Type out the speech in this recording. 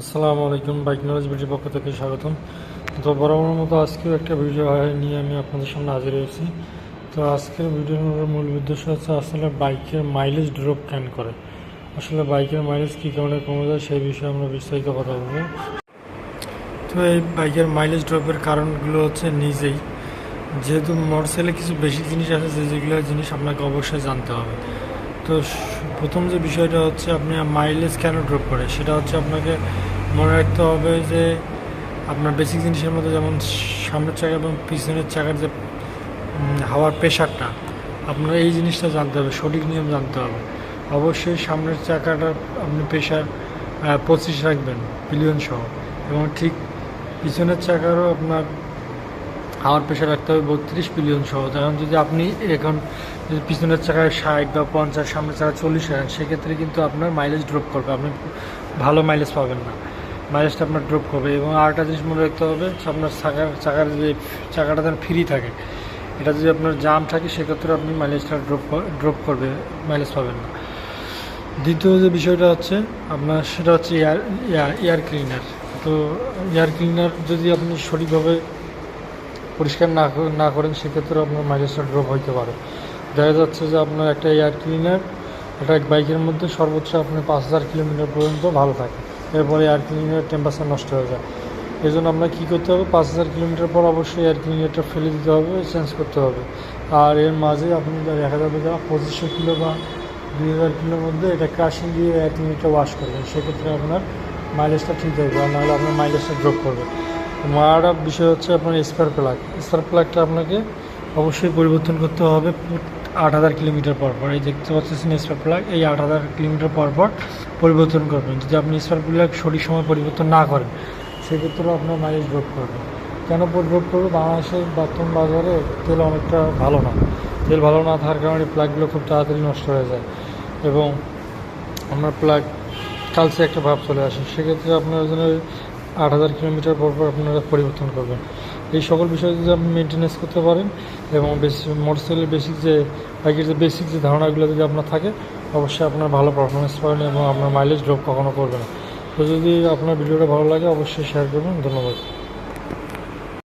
আসসালামু আলাইকুম, bike knowledge ভিডিওর পক্ষ থেকে স্বাগতম। তো বরাবর মতো আজকেও একটা ভিডিও নিয়ে আমি আপনাদের সামনে হাজির হয়েছি। তো আজকের ভিডিওর মূল উদ্দেশ্য হচ্ছে আসলে বাইকের মাইলেজ ড্রপ কেন করে? আসলে বাইকের মাইলেজ কী কারণে কমে যায়, সেই বিষয়ে আমরা বিস্তারিত কথা বলব। তো এই বাইকের মাইলেজ ড্রপের কারণগুলো হচ্ছে নিজেই। যেহেতু মোটরসাইকেলে কিছু বেশি জিনিস আছে, যে যেগুলো জিনিস আপনাকে অবশ্যই জানতে হবে। তো প্রথম যে বিষয়টা হচ্ছে আপনি মাইলেজ কেন ড্রপ করে? সেটা হচ্ছে আপনাকে মনে রাখতে হবে যে আপনার বেসিক জিনিসের মধ্যে যেমন সামনের চাকা এবং পিছনের চাকার যে হাওয়ার প্রেশারটা আপনার এই জিনিসটা জানতে হবে, সঠিক নিয়ম জানতে হবে। অবশ্যই সামনের চাকাটা আপনি প্রেশার পঁচিশ রাখবেন পিলিয়ন সহ। এবং ঠিক পিছনের চাকারও আপনার হাওয়ার প্রেশার রাখতে হবে, বত্রিশ পিলিয়ন সহ। কারণ যদি আপনি এখন যদি পিছনের চাকায় ষাট বা পঞ্চাশ, সামনের চাকায় চল্লিশ রাখেন সেক্ষেত্রে কিন্তু আপনার মাইলেজ ড্রপ করবে। আপনি ভালো মাইলেজ পাবেন না। মাইলেজটা আপনার ড্রপ করবে এবং আরেকটা জিনিস মনে রাখতে হবে, আপনার চাকার চাকার যে চাকাটা যেন ফ্রি থাকে, এটা যদি আপনার জাম থাকে, সেক্ষেত্রে আপনি মাইলেজটা ড্রপ ড্রপ করবে মাইলেজ পাবেন না। দ্বিতীয় যে বিষয়টা হচ্ছে, আপনার সেটা হচ্ছে এয়ার এয়ার ক্লিনার তো এয়ার ক্লিনার যদি আপনি সঠিকভাবে পরিষ্কার না না করেন, সেক্ষেত্রে আপনার মাইলেজটা ড্রপ হইতে পারে। দেখা যাচ্ছে যে আপনার একটা এয়ার ক্লিনার, একটা বাইকের মধ্যে সর্বোচ্চ আপনার পাঁচ হাজার কিলোমিটার পর্যন্ত ভালো থাকে। এরপরে এয়ার ক্লিনার টেম্পারেচার নষ্ট হয়ে যায়। এই জন্য আপনার কী করতে হবে? পাঁচ হাজার কিলোমিটার পর অবশ্যই এয়ার ক্লিনারটা ফেলে দিতে হবে চেঞ্জ করতে হবে। আর এর মাঝে আপনি দেখা যাবে যে পঁচিশশো কিলো বা দুই হাজার কিলোর মধ্যে এটা ক্রাশিং দিয়ে এয়ার ক্লিনারটা ওয়াশ করবেন। সেক্ষেত্রে আপনার মাইলেজটা ঠিক থাকবে আর নাহলে আপনার মাইলেজটা ড্রপ করবে। মারাটা বিষয় হচ্ছে আপনার স্পার প্লাগ স্পার প্লাগটা আপনাকে অবশ্যই পরিবর্তন করতে হবে আট হাজার কিলোমিটার পর পর। এই দেখতে পাচ্ছেন স্পার প্লাগ এই আট হাজার কিলোমিটার পর পর পরিবর্তন করবেন। যদি আপনি স্পার প্লাগ সঠিক সময় পরিবর্তন না করেন, সেক্ষেত্রেও আপনার মাইলেজ ড্রপ করবে। কেন ড্রপ করবে? বাংলাদেশের বর্তমান বাজারে তেল অনেকটা ভালো না। তেল ভালো না থাকার কারণে প্লাগগুলো খুব তাড়াতাড়ি নষ্ট হয়ে যায় এবং আপনার প্লাগ কালচে একটা ভাব চলে আসে। সেক্ষেত্রে আপনার জন্য আট হাজার কিলোমিটার পর পর আপনারা পরিবর্তন করবেন। এই সকল বিষয় যদি আপনি মেনটেনেন্স করতে পারেন এবং বেশি মোটরসাইকেলের বেসিক যে বাইকের যে বেসিক যে ধারণাগুলো যদি আপনার থাকে, অবশ্যই আপনার ভালো পারফরমেন্স পাবেন এবং আপনার মাইলেজ ড্রপ কখনও করবে না। তো যদি আপনার ভিডিওটা ভালো লাগে, অবশ্যই শেয়ার করবেন। ধন্যবাদ।